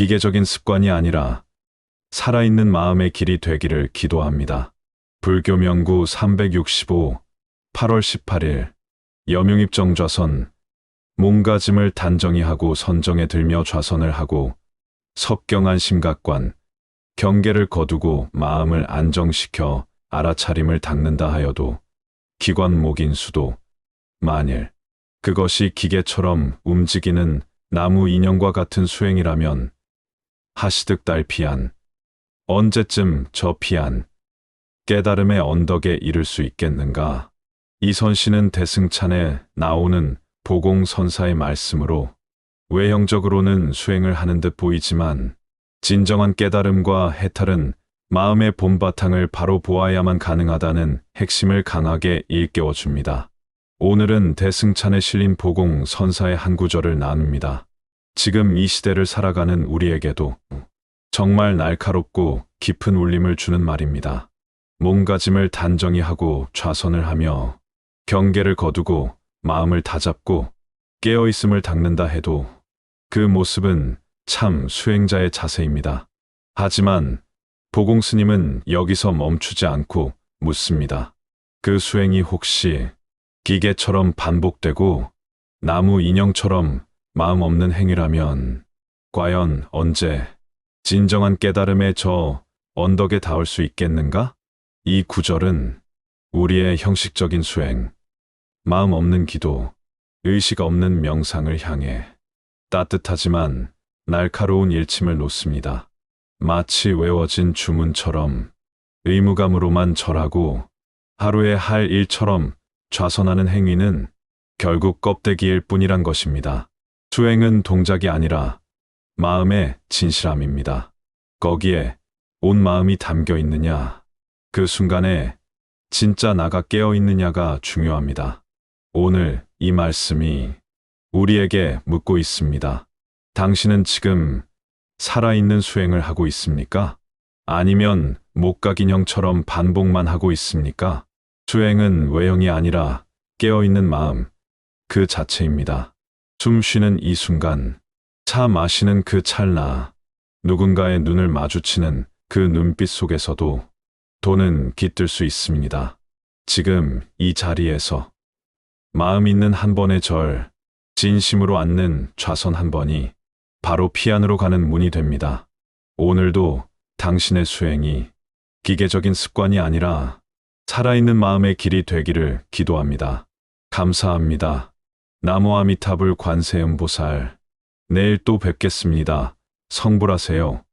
기계적인 습관이 아니라 살아있는 마음의 길이 되기를 기도합니다. 불교 명구 365 8월 18일 여명입 정 좌선 몸가짐을 단정히 하고 선정에 들며 좌선을 하고 석경한 심각관 경계를 거두고 마음을 안정시켜 알아차림을 닦는다 하여도 기관 목인 수도 만일 그것이 기계처럼 움직이는 나무 인형과 같은 수행이라면 하시득 달피한 언제쯤 저 피한 깨달음의 언덕에 이를 수 있겠는가? 이선 씨는 대승찬에 나오는 보공선사의 말씀으로 외형적으로는 수행을 하는 듯 보이지만 진정한 깨달음과 해탈은 마음의 본바탕을 바로 보아야만 가능하다는 핵심을 강하게 일깨워 줍니다. 오늘은 대승찬에 실린 보공 선사의 한 구절을 나눕니다. 지금 이 시대를 살아가는 우리에게도 정말 날카롭고 깊은 울림을 주는 말입니다. 몸가짐을 단정히 하고 좌선을 하며 경계를 거두고 마음을 다잡고 깨어있음을 닦는다 해도 그 모습은 참 수행자의 자세입니다. 하지만 보공 스님은 여기서 멈추지 않고 묻습니다. 그 수행이 혹시 기계처럼 반복되고 나무 인형처럼 마음 없는 행위라면 과연 언제 진정한 깨달음의 저 언덕에 닿을 수 있겠는가? 이 구절은 우리의 형식적인 수행, 마음 없는 기도, 의식 없는 명상을 향해 따뜻하지만 날카로운 일침을 놓습니다. 마치 외워진 주문처럼 의무감으로만 절하고 하루에 할 일처럼 좌선하는 행위는 결국 껍데기일 뿐이란 것입니다. 수행은 동작이 아니라 마음의 진실함입니다. 거기에 온 마음이 담겨 있느냐, 그 순간에 진짜 나가 깨어 있느냐가 중요합니다. 오늘 이 말씀이 우리에게 묻고 있습니다. 당신은 지금 살아있는 수행을 하고 있습니까? 아니면 목각인형처럼 반복만 하고 있습니까? 수행은 외형이 아니라 깨어있는 마음, 그 자체입니다. 숨 쉬는 이 순간, 차 마시는 그 찰나, 누군가의 눈을 마주치는 그 눈빛 속에서도 돈은 깃들 수 있습니다. 지금 이 자리에서 마음 있는 한 번의 절, 진심으로 앉는 좌선 한 번이 바로 피안으로 가는 문이 됩니다. 오늘도 당신의 수행이 기계적인 습관이 아니라 살아있는 마음의 길이 되기를 기도합니다. 감사합니다. 나무 아미타불 관세음보살. 내일 또 뵙겠습니다. 성불하세요.